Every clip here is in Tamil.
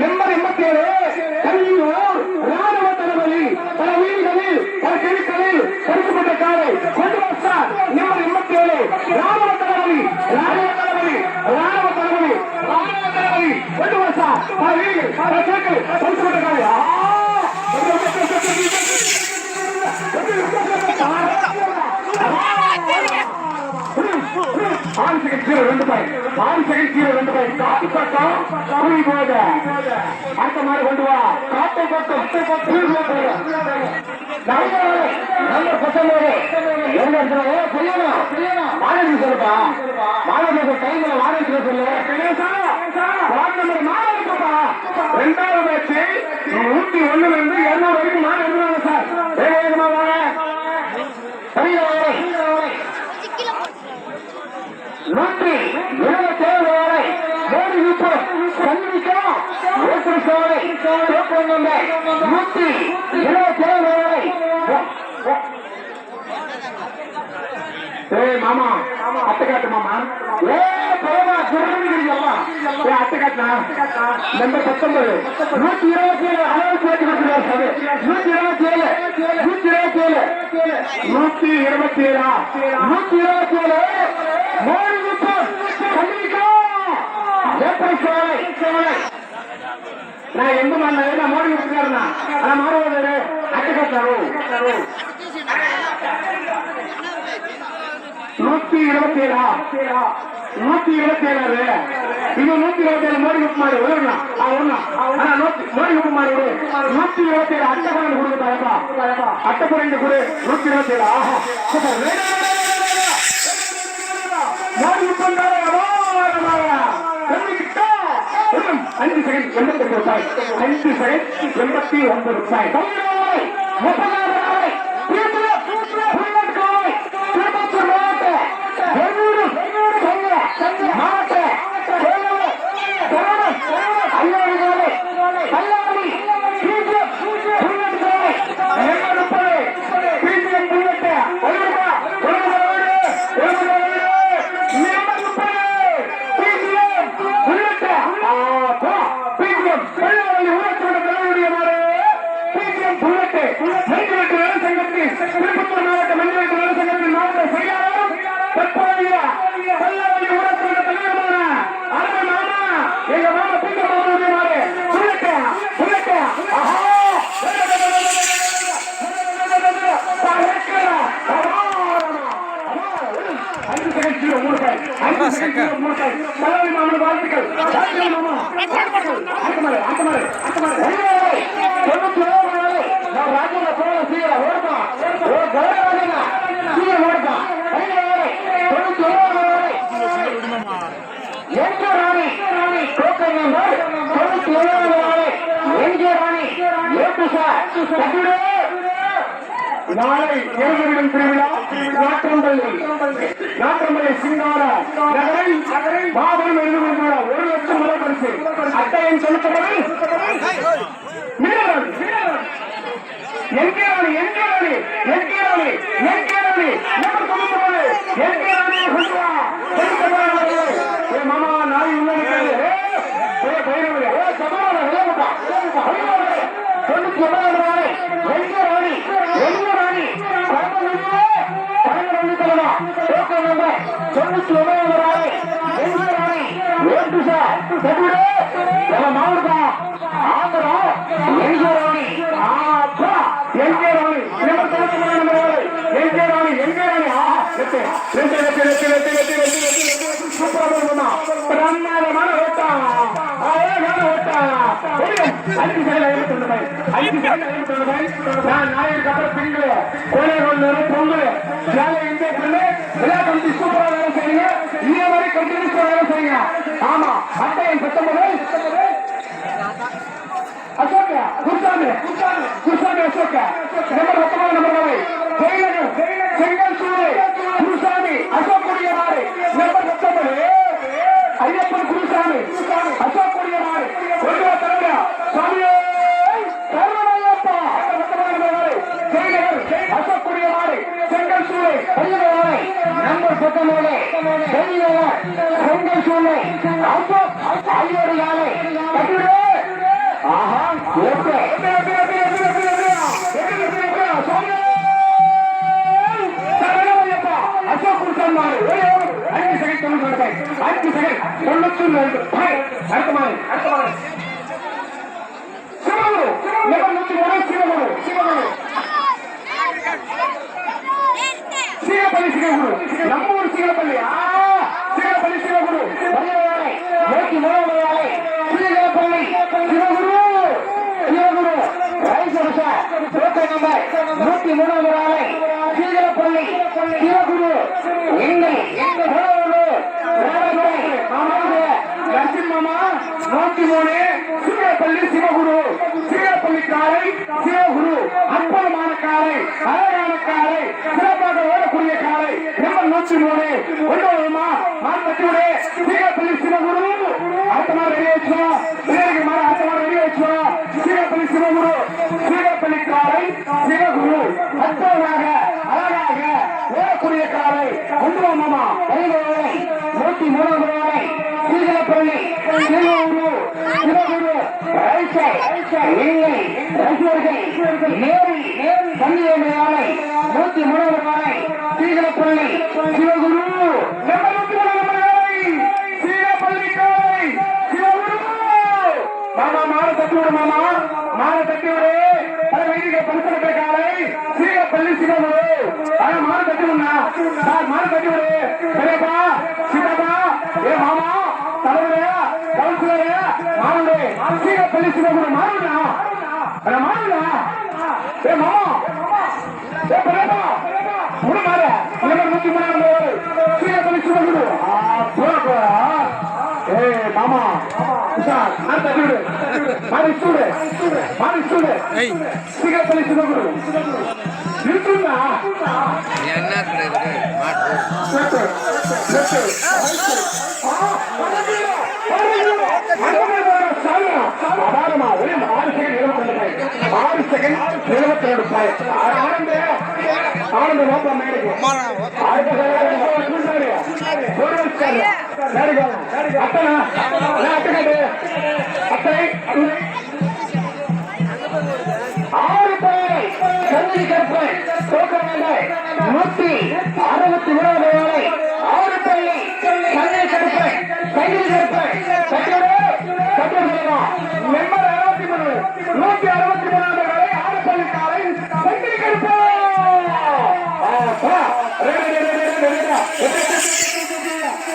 நம்பர் எண்பத்தி ஏழு கல்வியூர் ராணுவ தளபதி பல வீடுகளில் பல தெருக்களில் கொடுக்கப்பட்ட காலை கொண்டு வந்தார் நம்பர் எண்பத்தி ஏழு ராணுவ தளபதி ராணுவ தளபதி ராணுவ தளபதி ராணுவ தளபதி கொண்டு வந்தார் பல வீடுகள் பல தெருக்களில் கொடுக்கப்பட்ட காலை ஆ! ஆறு செகண்ட் கீழே ரெண்டு பாய் பாரிசகை தீர வேண்டும். காட்டு பட்டம் கூறி போக. அடுத்த மாதிரி கொண்டு வா. காட்டை பட்டம் நல்ல பசங்களோட எங்க இருக்கிறவங்க புரியணும். மாணவி சொல்லுப்பா? மாணவி கையில மாணவி சொல்லு? ரெண்டாவது ஆச்சு நூத்தி ஒண்ணுல இருந்து இருநூறு வரைக்கும் மாணவி எழுதுறாங்க சார். வேகமா வாங்க. சரியா நூற்றி இருபத்தி ஏழு வரை மோடி விப்பம் சந்திக்கும் ஓட்டு சோலை தோற்றம் நூற்றி இருபத்தி ஏழு வரை. ஏய் மாமா அத்தை காட்டு மாமா. ஏ பிரேமா குருவிக்கிறீங்களா ஏ அத்தை காட்டுனா? நம்பர் பத்தொன்பது. நூத்தி இருபத்தி ஏழு அளவு சேர்த்து கொடுத்துருவார் சபை நூத்தி இருபத்தி ஏழு நூத்தி இருபத்தி ஏழு நூத்தி இருபத்தி ஏழா? நூத்தி இருபத்தி ஏழு மோடி விப்பம் சந்திக்கும் ஏப்ரல் சோலை சோலை நான் எந்த மாதிரி நான் மோடி விட்டுக்காருண்ணா ஆனா மாறுவது அத்தை நூத்தி இருபத்தி ஏழா நூத்தி இருபத்தி ஏழாவது இது நூத்தி இருபத்தி ஏழு மோடி குப்பு மாடு ஆனா மோடி குப்பு நூத்தி இருபத்தி ஏழு அட்டை குறைந்து கொடுக்குறாப்பா அட்டை குறைந்து கொடு நூத்தி இருபத்தி ஏழு ஆஹா சூப்பர் மோடி குப்பு அஞ்சு செகண்ட் எண்பத்தி எட்டு ரூபாய். அஞ்சு எண்பத்தி ஒன்பது ரூபாய். முப்பதாயிரம் செயல்பட்டு மேல்வெட்டு வேலை சங்கத்தில் திருப்பத்தூர் மாவட்ட மேல்வெட்டு வேலை சங்கத்தின் மாவட்ட செயலாளரும் தற்போதைய பல்லாவளி ஊரத்தோட தலைவருமான என்ஜே ராணி டோக்கன் நம்பர் தொண்ணூத்தி ஏழாவது நாள் என்ஜே ராணி ஏ புஷா நாளை எழுதுவிடும் திருவிழா நாற்றம்பள்ளி நாற்றம்பள்ளி சிங்கார நகரை மாபெரும் எழுதுவிடும் திருவிழா ஒரு லட்சம் முதல் பரிசு. அட்டையின் செலுத்தப்படும் என்கிறாணி என்கிறாணி என்கிறாணி என்கிறாணி நம்பர் தொண்ணூத்தி என்கிறாணியை கொண்டு வா தொண்ணூத்தி ஒன்பதாவது நாளை வெங்கர் அணி வெங்கர் அணி தொண்ணூத்தி ஒன்பதாவது நாளை வெங்கர் அணி வேண்டு சார் நம்ம பிரம்மாதமான அஞ்சு சைடுல ஐம்பத்தி ரெண்டு பை அஞ்சு சைடுல ஐம்பத்தி ரெண்டு பை நான் நாயருக்கு அப்புறம் பிங்கு கோலை கொண்டு பொங்கல் வேலை பண்ணு விழா கமிட்டி சூப்பரா வேலை செய்யுங்க இதே மாதிரி கண்டினியூஸா வேலை செய்யுங்க ஆமா அட்டையன் பத்தொன்பது. அசோக குருசாமி குருசாமி அசோக. நம்பர் பத்தொன்பது நம்பர் நாளை ஐந்து செகண்ட் தொண்ணூத்தி ரெண்டு அடுத்த மாதிரி அடுத்த மாதிரி சிவகுரு லெவல் நூத்தி மூணு சிவகுரு சிவகுரு சீரப்பள்ளி சிவகுரு நம்ம ஊர் மூணாவது ஆலை சீரப்பள்ளி சிவகுரு எங்கள் நூத்தி மூணு சீலப்பள்ளி சிவகுரு. சீலப்பள்ளி காலை சிவகுரு. அற்புதமான காலை அழகான காலை சிறப்பாக ஓடக்கூடிய காலை நம்பர் நூத்தி மூணு ஒன்பதுமா நான் பற்றிவிடு சிவகுரு. அடுத்த மாதிரி ரசிகர்கள் நேரி நூத்தி மூணாவது வேலை சீலப்பள்ளி சிவகுரு நம்ம நூத்தி மூணாவது காலை சிவகுரு! மாமா மாற தட்டி மாமா மாற தட்டி விடு அது பரிசனத்தை காலை சீக பள்ளி சிவகுரு! அது மாறு தட்டி சார் மாறு பெரியப்பா ஏ மாமா தலைவரே கவுன்சிலரே மாறுடே சீக பள்ளி சிவகுரு மாறுடா மாமா மாறு. சூடு. மாறி சூடு. சீக்கிரம் பண்ணி சுதகுரு இருக்குங்களா என்ன கிடையாது மாட்டு செட்டு செட்டு ஆ பரவாயில்ல சாதாரணமா ஒரே ஆறு செகண்ட் இருபத்தி ரெண்டு பாயிண்ட் ஆறு செகண்ட் இருபத்தி ரெண்டு பாயிண்ட் ஆனந்த ஆனந்த நோக்கம் மேடைக்கு அடுத்த செகண்ட் ஒரு அத்தனை அத்தனை அத்தனை ஆறு பேரை கருப்பன் தோக்கவில்லை நூத்தி அறுபத்தி மூணாவது வேலை ஆறு பேரை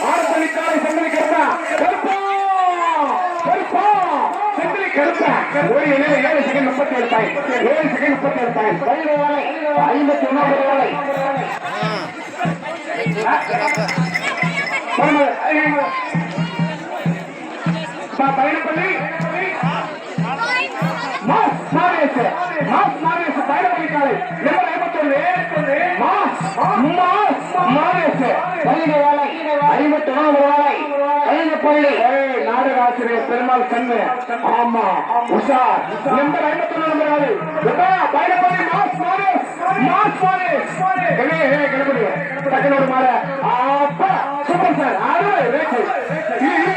ஆறு பள்ளி காலை சந்திரி கருப்பன் கருப்பன் கருப்பா ஒரு ஏழு ஏழு செகண்ட் முப்பத்தி ஏழு ஏழு செகண்ட் முப்பத்தி ஏழு பதினேழு வேலை ஐம்பத்தி வேலை பயணப்பள்ளி மாஸ் மாஸ் பயணப்பள்ளி காலை நம்பர் மாஸ் மாஸ் மாரியஸ் பதினேழு வேலை ஐம்பத்தி நாலு வேலை பயணப்பள்ளி நாடக ஆசிரியர் பெருமாள் கண்ணு. ஆமா உஷார். நம்பர் ஐம்பத்தி ஒன்று நம்பர் ஆறு. பயணப்பள்ளி மாஸ் மாரியஸ் மாஸ் மாரியஸ் கிளம்பி ஹே டக்குனு ஒரு மாற அப்பா சூப்பர் சார். ஆறு ரேட்டு இது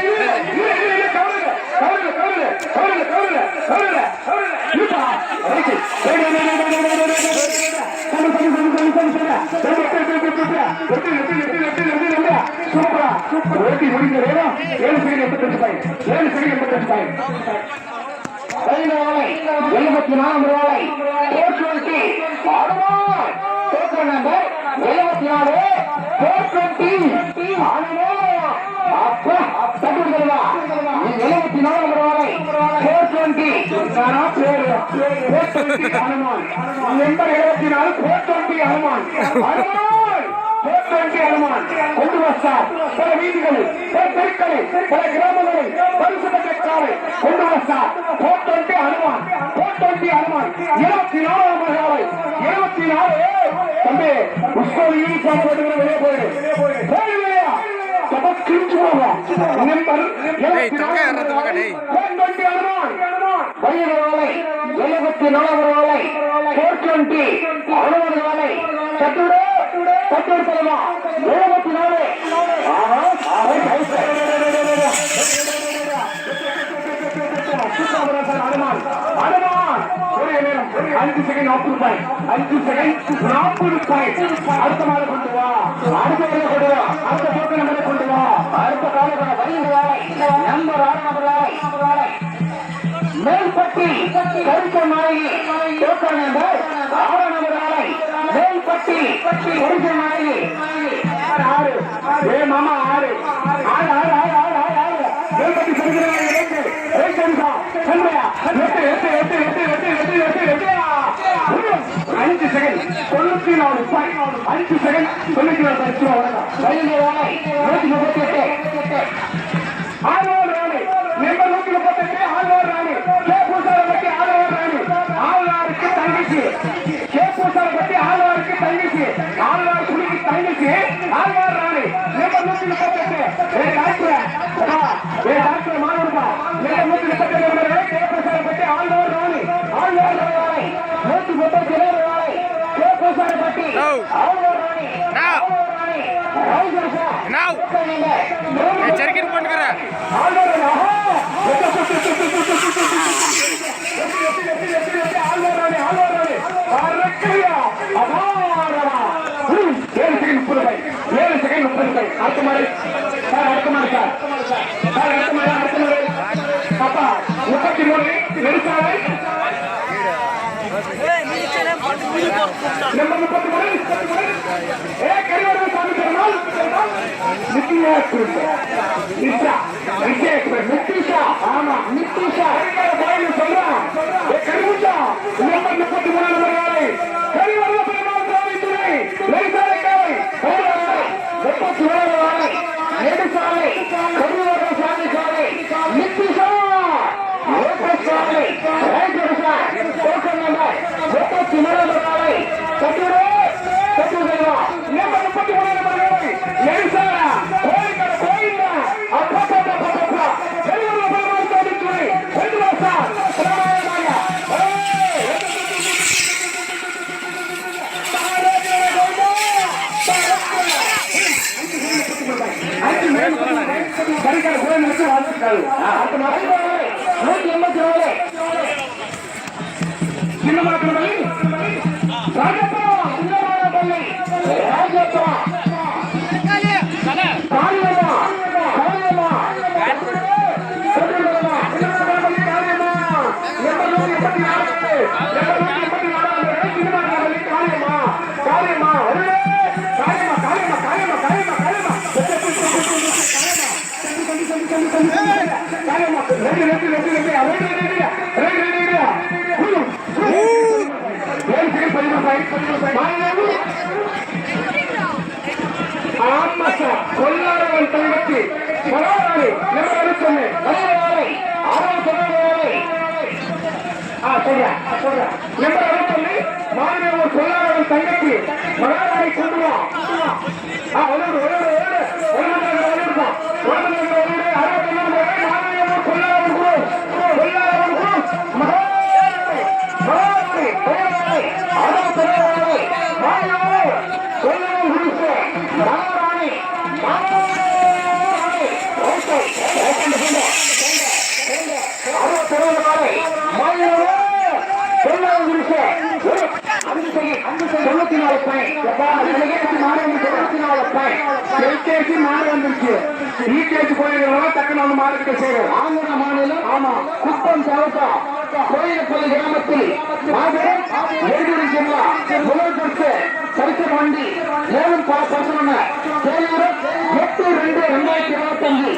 ஓட்டி முடிந்த ஏழு செகண்ட் எண்பத்தஞ்சு பாயிண்ட் ஏழு செகண்ட் எண்பத்தஞ்சு பாயிண்ட் எழுபத்தி நான்கு ரூபாய் டுவெண்ட்டி டோக்கன் நம்பர் எழுபத்தி நாலு டுவெண்ட்டி எழுபத்தி நாலு டுவெண்ட்டி பேரு டுவெண்ட்டி அனுமான். நம்பர் எழுபத்தி நாலு ஃபோர் டுவெண்ட்டி அனுமான். அனுமான். போர்த்தொண்டி அனுமான். கொண்டு வந்தார் பல வீதிகளில் பல தெருக்களில் பல கிராமங்களில் பரிசு பெற்ற காலை கொண்டு வந்தார் போர்த்தொண்டி அனுமான். போர்த்தொண்டி அனுமான். இருபத்தி நாலாம் காலை இருபத்தி நாலு. தம்பி ஸ்கூல் யூனிஃபார்ம் போட்டுக்கிற வெளியே போயிடு. வேலை எழுபத்தி நாலாவது வேலை ஃபோர் டுவெண்ட்டி அறுபது வேலை சட்டுடு சட்டுடு சொல்லமா எழுபத்தி நாலு அனுமான். அனுமான். அஞ்சு செகண்ட் நாற்பது ரூபாய். அஞ்சு செகண்ட் நாற்பது ரூபாய். அடுத்த மாலை கொண்டு வா. அடுத்த வேலை கொண்டு வா. அடுத்த போக்கு நம்பரை கொண்டு வா. அடுத்த கால வரிந்து வேலை. நம்பர் ஆறு நம்பர் வேலை. மேல்பட்டி கருத்த நாயகி நம்பர் ஆறு நம்பர் வேலை. மேல்பட்டி கருத்த நாயகி ஆறு. ஏ மாமா ஆறு. ஆறு ஆறு ஆறு ஆறு. அஞ்சு செகண்ட் தொண்ணூத்தி நாலு அஞ்சு செகண்ட் தொண்ணூத்தி நாலு பரிசு நூத்தி முப்பத்தி எட்டு ஆழ்வார் ராணி நம்பர் நூத்தி முப்பத்தெட்டு ஆழ்வார் ராணி கே பூசாரை பற்றி ஆழ்வார் ராணி ஆழ்வாருக்கு தங்கச்சி. கே பூசாரை பற்றி ஆழ்வாருக்கு தங்கச்சி. ஆழ்வார் குடிக்கு தங்கச்சி. ஆழ்வார் ராணி. ಮೂವತ್ತು ಇಪ್ಪತ್ತೆಂಟು ಏ ಡಾಕ್ಟ್ರೆ ಏ ಡಾಕ್ಟ್ರೆ ಮಾಡೋಣ ಏಳು ಮೂವತ್ತು ಇಪ್ಪತ್ತೆಂಟು ಪ್ರಸಾರ ಪಟ್ಟಿ all over Rani all over Rani ಮೂವತ್ತು ಗೊತ್ತಾಗಿ ರಾಣಿ ಏ ಪ್ರಸಾರ ಪಟ್ಟಿ ಆಲ್ ಓವರ್ ರಾಣಿ ನಾವು ಜರ್ಗಿನ್ ಪಂಡ್ಗರ all over all over Rani all over Rani ಭಾರತೀಯ ಅಭಾರ ಏಳು ಒಪ್ಪಂತಾರೆ ಅರ್ಥ ಮಾಡಿ ಸರ್ ಅರ್ಥ ಮಾಡಿ ಸರ್ ಸರ್ ಅರ್ಥ ಮಾಡಿ ಅರ್ಥ ಮಾಡಿ ಪಾಪ ಒಪ್ಪತ್ತಿ ನೋಡಿ ನಡೀತಾರೆ ನಂಬರ್ ಮುಪ್ಪತ್ತು ಮಾಡಿ ಇಪ್ಪತ್ತು ಮಾಡಿ ಏ ಕರಿವರೆಗೂ ಸ್ವಾಮಿ ಕರ್ಮಾಲ್ ನಿತ್ಯ ನಿತ್ಯ ನಿತ್ಯ ನಿತ್ಯಷ ಆಮ ನಿತ್ಯಷ ಬಾಯಿಲು ಸಂಗ್ರಾಮ ಕರಿಮುಜ ನಂಬರ್ ಮುಪ್ಪತ್ತು ಮೂರನೇ ಬರಗಾಳಿ ಕರಿವರೆಗೂ ಪರಮಾತ್ಮ ಇದ್ದೀರಿ ರೈತ శివరావాలి రెడ్డిసారి కొడుకు స్వామి சொல்றேன். என்று சொல்லி மாநில ஒரு பொருளாதாரம் தங்கச்சி மகாராணி கொண்டு எல்கேஜி மாறி வந்துருச்சு யூகேஜி போயிருக்கிறவங்க டக்குனு வந்து மாறிக்கிட்ட சேரும் ஆந்திர மாநிலம் ஆமா குப்பம் தாலுகா கோயிலப்பள்ளி கிராமத்தில் மாபெரும் ஜில்லா முதல்வருக்கு பரிசு வண்டி மேலும் பல பசங்க எட்டு ரெண்டு ரெண்டாயிரத்தி இருபத்தி அஞ்சு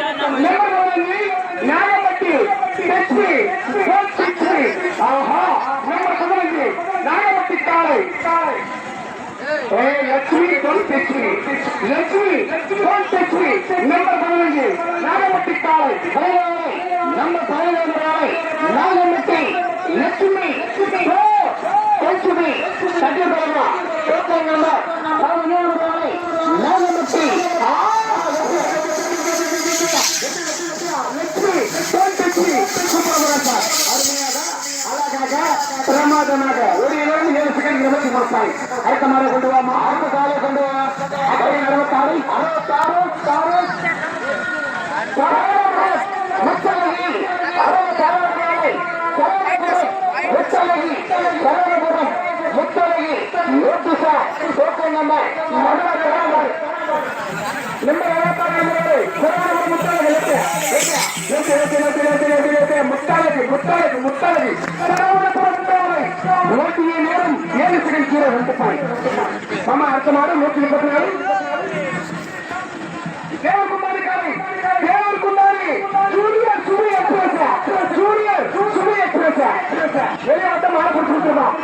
லட்சுமி டோன் லட்சுமி. லட்சுமி டோன் லட்சுமி. நம்பர் பதினஞ்சு நாகப்பட்டி. காலை பதினாறு நம்பர் பதினேழு காலை நாகப்பட்டி. லட்சுமி லட்சுமி. சட்டியபுரமா டோக்கன் நம்பர் பதினேழு பிரமாதமாக இருபத்தி மூணு சாலை அடுத்த மாதிரி கொண்டு வாமா. அடுத்த சாலை கொண்டு வா. அறுபத்தாறு. அறுபத்தாறு முச்சலகி அறுபத்தாறு. முச்சலகி கருணபுரம் முச்சலகி ஓட்டிய நேரம் ஏழு செகண்ட் கீழே ரெண்டு பாயிண்ட் ஆமா அடுத்த மாதம் நூத்தி எண்பத்தி நாலு. தேவகுமாரிக்காரி தேவகுமாரி ஜூனியர் சூரிய பிரசா ஜூனியர் சூரிய பிரசா வெளியாட்ட மாலை கொடுத்துருக்கோம்.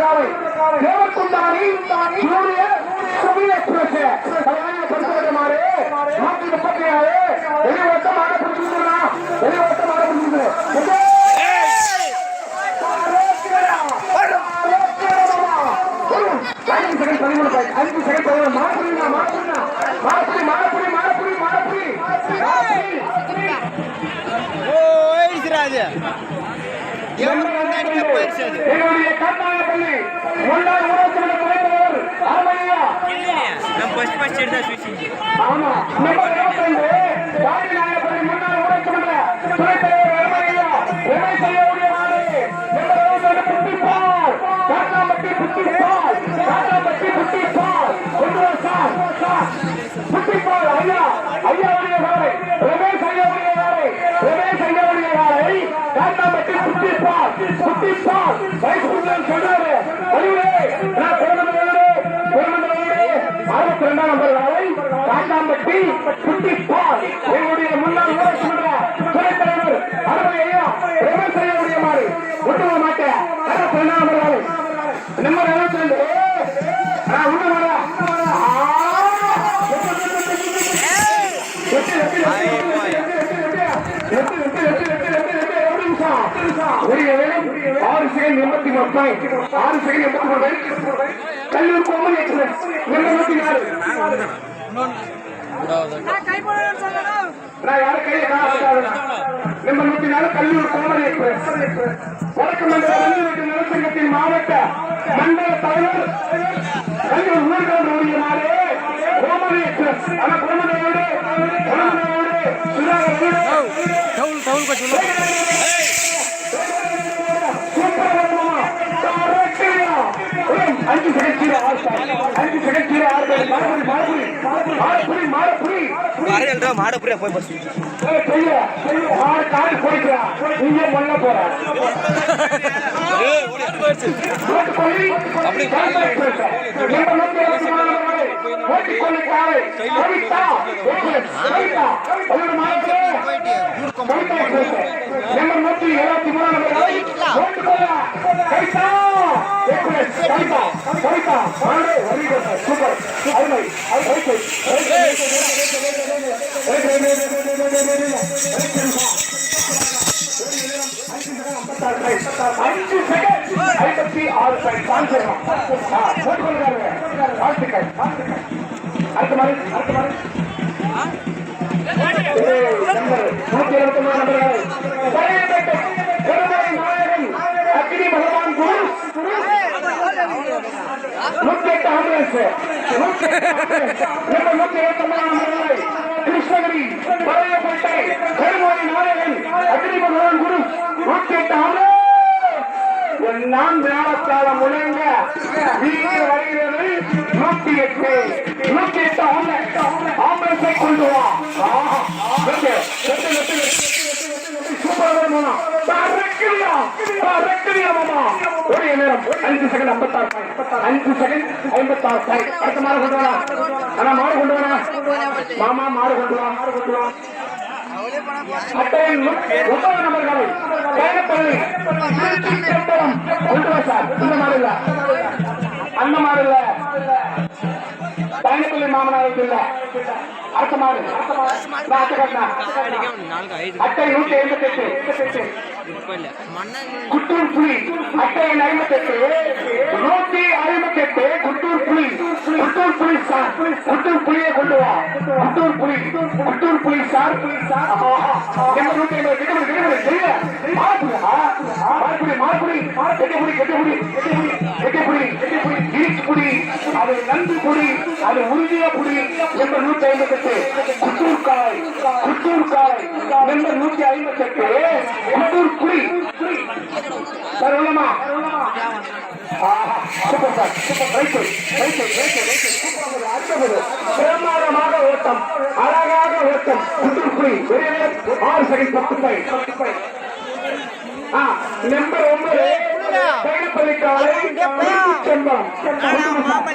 காலை அஞ்சு செகண்ட் மாறப்புரியா மாறப்புரி மாறப்புரி என்னுடைய முன்னாள் நம்ம ஃபர்ஸ்ட் ஃபர்ஸ்ட் எடுத்தா ஸ்விட்சிங் ஆமா. நம்பர் இருபத்தி ரெண்டு காந்திநாயகப்பள்ளி முன்னாள் அறுபத்தி ரெண்டாம் நம்பர் காட்டாம்பட்டி புத்திப்பால் எங்களுடைய முன்னாள் ஐயா ரமேஷ் ஐயாவுடைய மாதிரி விட்டு வர மாட்டேன் நம்பர் எழுபத்தி ரெண்டு நான் உள்ள வரேன் ஆறு செகண்ட் எண்பத்தி மூணு ஆறு செகண்ட் எண்பத்தி மூணு பாயிண்ட் கல்லூர் கோமல் எக்ஸ்பிரஸ் எண்பத்தி நாலு நான் யாரும் கையை காணாத நம்ம நாலு கல்லூர் எக்ஸ்பிரஸ் வடக்கு மண்டல கல்லூரி நலசங்கத்தின் மாவட்ட மண்டல தலைவர் கல்லூர் நாடு கோமல் எக்ஸ்பிரஸ் ஆனா கோமலையோடு கோமலையோடு சுதாகர் டவுல் டவுல் கொஞ்சம் அஞ்சு செகண்ட் கீழே ஆறு அஞ்சு செகண்ட் கீழே ஆறு மாறுபுரி மாறுபுரி மாறுபுரி மாறுபுரி வரையல்டா மாடப்புரியா போய் பஸ். காடு போய்க்கிறா நீங்க பண்ண போற. அப்படி ஓட்டிக்கொண்டு காலை கவிதா கவிதா அவரோட மாதிரி நம்பர் நூத்தி இருபத்தி மூணு நம்பர் ஓட்டுக்கொள்ள கவிதா கவிதா கவிதா சூப்பர் அருமை அஞ்சு செகண்ட் ஐம்பத்தி ஆறு பாயிண்ட் கான்செப்ட் போட்டுக்கொள்கிறாரு வாழ்த்துக்கள். அடுத்த மாதிரி அடுத்த மாதிரி. நூத்தி இருபத்தி மூணு நம்பர்கள் நாயகன் அக்னி பகவான் குரு நூத்தி எட்டு ஆம்புலன்ஸ் நூத்தி இருபத்தி மூணு கிருஷ்ணகிரி பழையப்பேட்டை நாயகன் அக்னி பகவான் குரு நூத்தி எட்டு ஆம்புலன்ஸ் நான் மேலத்தால முழங்க வீட்டு வருகிறது நூத்தி எட்டு நூத்தி எட்டு ஆம்புலன்ஸை கொண்டு வா ஆஹா. வெட்டு, வெட்டு, வெட்டு, மாமா நேரம் அஞ்சு செகண்ட் ஐம்பத்தாறு பாயிண்ட் அஞ்சு செகண்ட் ஐம்பத்தாறு பாயிண்ட் அடுத்த கொண்டு வரா ஆனா கொண்டு வரா மாமா கொண்டு வா கொண்டு வா அட்டையின் ஒன்பது பயணப்பள்ளி கொண்டு வா சார் இந்த மாதிரி இல்ல அந்த மாதிரி இல்ல పైనపల్లి మామనాడు జిల్లా అర్థమాడు అట్ట నూట ఎంత తెచ్చు గుట్టూరు పులి అట్ట నైమ తెచ్చు నూటి అరైమ తెచ్చు గుట్టూరు పులి గుట్టూరు పులి సార్ గుట్టూరు పులియే కొట్టువా గుట్టూరు పులి గుట్టూరు పులి సార్ నూట ఎనభై దిగుడు దిగుడు குட்டூர் புலி குட்டூர் புலி சார் எங்க அது நன்றி புடி அது உறுதிய புடி என்ற நூத்தி ஐம்பத்தி எட்டு குட்டூர் காய் என்ற நூத்தி ஐம்பத்தி எட்டு குட்டூர் புலி sir super sir super super பிரமாதமாக ஓட்டம் அழகாக ஓட்டம். குட்டூர் புலி ஆறு செகண்ட் பத்து பை பத்து பை